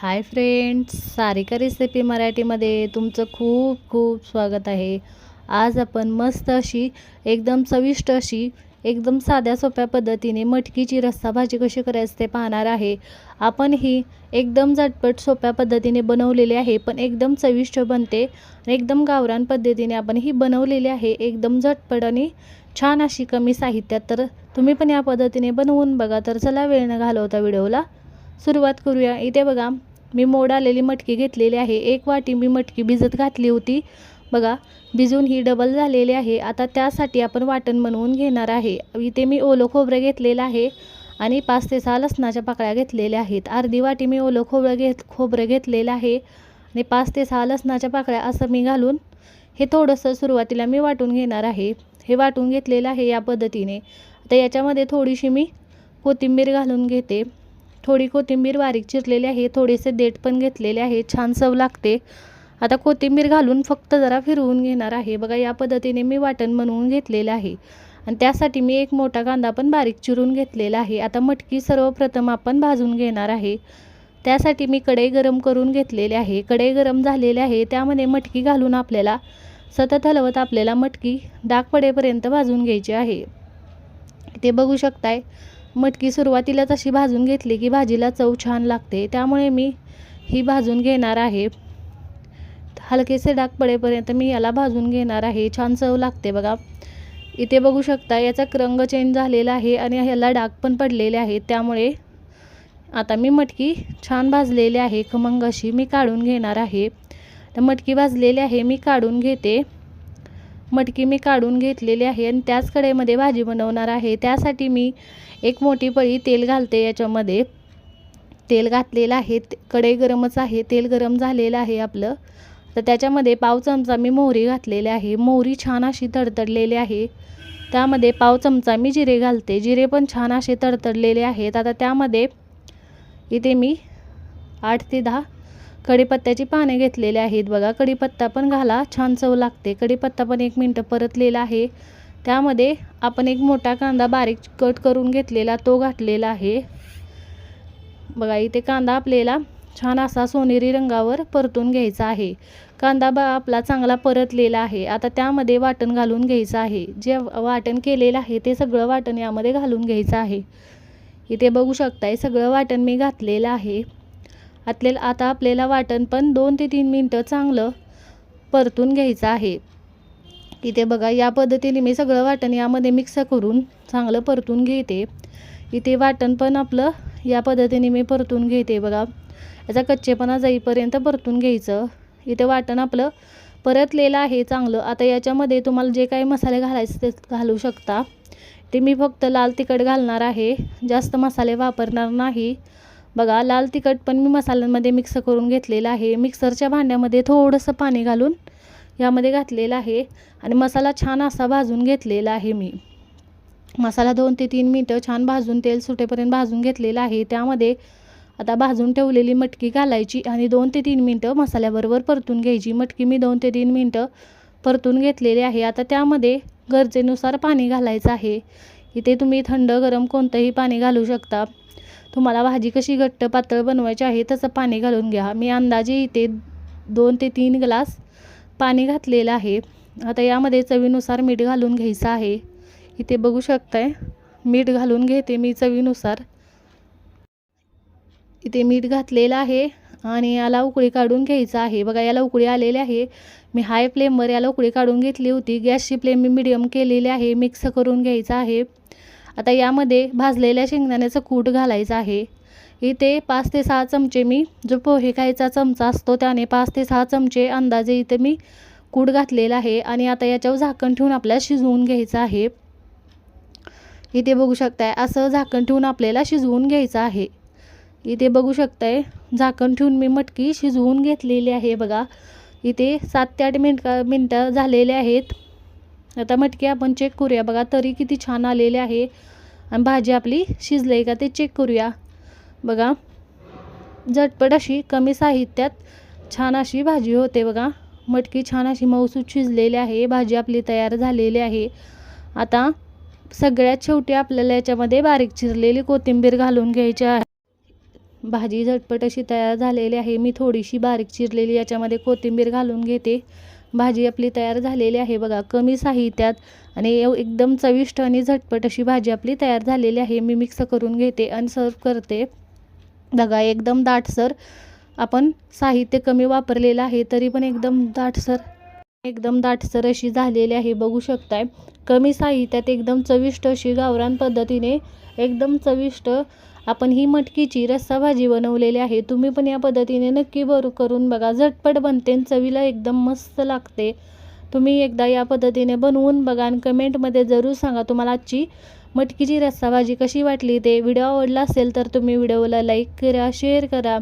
Hi friends Sarika recipe मराठीमध्ये तुमचं खूप खूप स्वागत आहे. आज आपण मस्त अशी एकदम चविष्ट अशी एकदम साध्या सोप्या पद्धतीने मटकीची रस्सा भाजी कशी करायची ते पाहणार आहे. आपण ही एकदम झटपट सोप्या पद्धतीने बनवलेली आहे पण एकदम चविष्ट बनते. एकदम गावरान पद्धतीने आपण ही बनवलेली आहे एकदम झटपट आणि छान अशी कमी साहित्यात. तर तुम्ही पण या पद्धतीने बनवून बघा. तर चला वेळ न घालवता व्हिडिओला सुरुवात करूया. इथे बघा मी मोड आलेली मटकी घेतलेली आहे. एक वाटी मी मटकी भिजत घातली होती. बघा भिजून ही डबल झालेली आहे. आता त्यासाठी आपण वाटण बनवून घेणार आहे. इथे मी ओलं खोबरं घेतलेलं आहे आणि पाच ते सहा लसणाच्या पाकळ्या घेतलेल्या आहेत. अर्धी वाटी मी ओलं खोबरं घेत खोबरं घेतलेलं आहे आणि पाच ते सहा लसणाच्या पाकळ्या असं मी घालून हे थोडंसं सुरुवातीला मी वाटून घेणार आहे. हे वाटून घेतलेलं आहे या पद्धतीने. आता याच्यामध्ये थोडीशी मी कोथिंबीर घालून घेते. थोडी कोथिंबीर बारीक चिरलेली आहे थोडेसे देठ पण घेतलेले आहे छान चव लागते. आता कोथिंबीर घालून फक्त जरा फिरवून घेणार आहे. बघा या पद्धतीने मी वाटण बनवून घेतलेलं आहे. आणि त्यासाठी मी एक मोठा कांदा पण बारीक चिरून घेतलेला आहे. आता मटकी सर्वप्रथम आपण भाजून घेणार आहे. त्यासाठी मी कढई गरम करून घेतलेले आहे. कढई गरम झालेले आहे. त्यामध्ये मटकी घालून आपल्याला सतत हलवत आपल्याला मटकी डाग पडेपर्यंत भाजून घ्यायची आहे. ते बघू शकताय. मटकी सुरुवातीलाच अशी भाजून घेतली की भाजीला चव छान लागते. त्यामुळे मी ही भाजून घेणार आहे. हलकेसे डाग पडेपर्यंत मी याला भाजून घेणार आहे. छान चव लागते बघा. इथे बघू शकता याचा रंग चेंज झालेला आहे आणि ह्याला डाग पण पडलेले आहेत. त्यामुळे आता मी मटकी छान भाजलेली आहे. खमंग अशी मी काढून घेणार आहे. तर मटकी भाजलेली आहे मी काढून घेते. मटकी मी काढून घेतलेली आहे आणि त्याच कढईमध्ये भाजी बनवणार आहे. त्यासाठी मी एक मोठी पळी तेल घालते याच्यामध्ये तेल घातलेलं आहे. कढई गरमच आहे तेल गरम झालेलं आहे आपलं. तर त्याच्यामध्ये पाव चमचा मी मोहरी घातलेली आहे. मोहरी छान अशी तडतडलेली आहे. त्यामध्ये पाव चमचा मी जिरे घालते. जिरे पण छान असे तडतडलेले आहेत. आता त्यामध्ये इथे मी आठ ते दहा कढीपत्त्याची पाने घेतलेले आहेत. बघा कढीपत्ता पण घाला. छान चव लागते. कढीपत्ता पण एक मिनटं परतलेला आहे. त्यामध्ये आपण एक मोठा कांदा बारीक कट करून घेतलेला तो घातलेला आहे. बघा इथे कांदा आपल्याला छान असा सोनेरी रंगावर परतून घ्यायचा आहे. कांदा बा आपला चांगला परतलेला आहे. आता त्यामध्ये वाटण घालून घ्यायचं आहे. जे वाटण केलेलं आहे ते सगळं वाटण यामध्ये घालून घ्यायचं आहे. इथे बघू शकताय सगळं वाटण मी घातलेलं आहे. आतले आता आपल्याला वाटण पण दोन ते तीन मिनटं चांगलं परतून घ्यायचं आहे. इथे बघा या पद्धतीने मी सगळं वाटण यामध्ये मिक्स करून चांगलं परतून घेते. इथे वाटण पण आपलं या पद्धतीने मी परतून घेते बघा. याचा कच्चेपणा जाईपर्यंत परतून घ्यायचं. इथे वाटण आपलं परतलेलं आहे चांगलं. आता याच्यामध्ये तुम्हाला जे काही मसाले घालायचे ते घालू शकता. ते मी फक्त लाल तिखट घालणार आहे. जास्त मसाले वापरणार नाही. बघा लाल तिखट पण मी मसाल्यांमध्ये मिक्स करून घेतलेलं आहे. मिक्सरच्या भांड्यामध्ये थोडंसं पाणी घालून यामध्ये घातलेलं आहे आणि मसाला छान असा भाजून घेतलेला आहे मी. मसाला दोन ते तीन मिनटं छान भाजून तेल सुटेपर्यंत भाजून घेतलेलं आहे. त्यामध्ये आता भाजून ठेवलेली मटकी घालायची आणि दोन ते तीन मिनटं मसाल्याबरोबर परतून घ्यायची. मटकी मी दोन ते तीन मिनटं परतून घेतलेली आहे. आता त्यामध्ये गरजेनुसार पाणी घालायचं आहे. इथे तुम्ही थंड गरम कोणतंही पाणी घालू शकता. तुम्हाला भाजी कशी घट्ट पातळ बनवायची आहे तसं पाणी घालून घ्या. मी अंदाजे इथे दोन ते तीन ग्लास पाणी घातलेलं आहे. आता यामध्ये चवीनुसार मीठ घालून घ्यायचं आहे. इथे बघू शकताय मीठ घालून घेते मी चवीनुसार. इथे मीठ घातलेलं आहे आणि याला उकळी काढून घ्यायचं आहे. बघा याला उकळी आलेली आहे. मी हाय फ्लेमवर याला उकळी काढून घेतली होती. गॅसची फ्लेम मी मिडियम केलेली आहे. मिक्स करून घ्यायचं आहे. आता यामध्ये भाजलेल्या शेंगदाण्याचं कूट घालायचं आहे. इथे पाच ते सहा चमचे मी जो पोहे खायचा चमचा असतो त्याने पाच ते सहा चमचे अंदाजे इथे मी कूट घातलेला आहे आणि आता याच्यावर झाकण ठेवून आपल्याला शिजवून घ्यायचं आहे. इथे बघू शकताय असं झाकण ठेवून आपल्याला शिजवून घ्यायचं आहे. इथे बघू शकताय झाकण ठेवून मी मटकी शिजवून घेतलेली आहे बघा. इथे सात ते आठ मिनट मिनटं झालेले आहेत. आता मटकी आपण चेक करूया बघा तरी किती छान आलेले आहे. आणि भाजी आपली शिजली आहे का ते चेक करूया. बघा झटपट अशी कमी साहित्यात छान अशी भाजी होते बघा. मटकी छान अशी मऊसूत शिजलेली आहे भाजी आपली तयार झालेली आहे. आता सगळ्यात शेवटी आपल्याला याच्यामध्ये बारीक चिरलेली कोथिंबीर घालून घ्यायची आहे. भाजी झटपट अशी तयार झालेली आहे मी थोडीशी बारीक चिरलेली याच्यामध्ये कोथिंबीर घालून घेते. भाजी आपली तयार झालेली आहे. बघा कमी साहित्यात आणि एकदम चविष्ट आणि झटपट अशी भाजी आपली तयार झालेली आहे. मी मिक्स करून घेते आणि सर्व करते. बघा एकदम दाटसर आपण साहित्य कमी वापरलेलं आहे तरी पण एकदम दाटसर एकदम दाटसर अशी झालेली आहे. बघू शकताय कमी साहित्यात एकदम चविष्ट अशी गावरान पद्धतीने एकदम चविष्ट आपण ही मटकीची रस्सा भाजी बनवलेली आहे. तुम्ही पण या पद्धतीने नक्की बर करून बघा. झटपट बनते आणि चवीला एकदम मस्त लागते. तुम्ही एकदा या पद्धतीने बनवून बघा आणि कमेंटमध्ये जरूर सांगा तुम्हाला आजची मटकीची रस्सा भाजी कशी वाटली. ते व्हिडिओ आवडला असेल तर तुम्ही व्हिडिओला लाईक करा शेअर करा.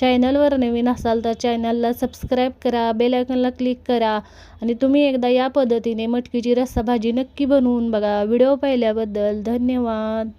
चॅनलवर नवीन असाल तर चॅनलला सबस्क्राईब करा बेल क्लिक करा. आणि तुम्ही एकदा या पद्धतीने मटकीची रस्सा भाजी नक्की बनवून बघा. व्हिडिओ पाहिल्याबद्दल धन्यवाद.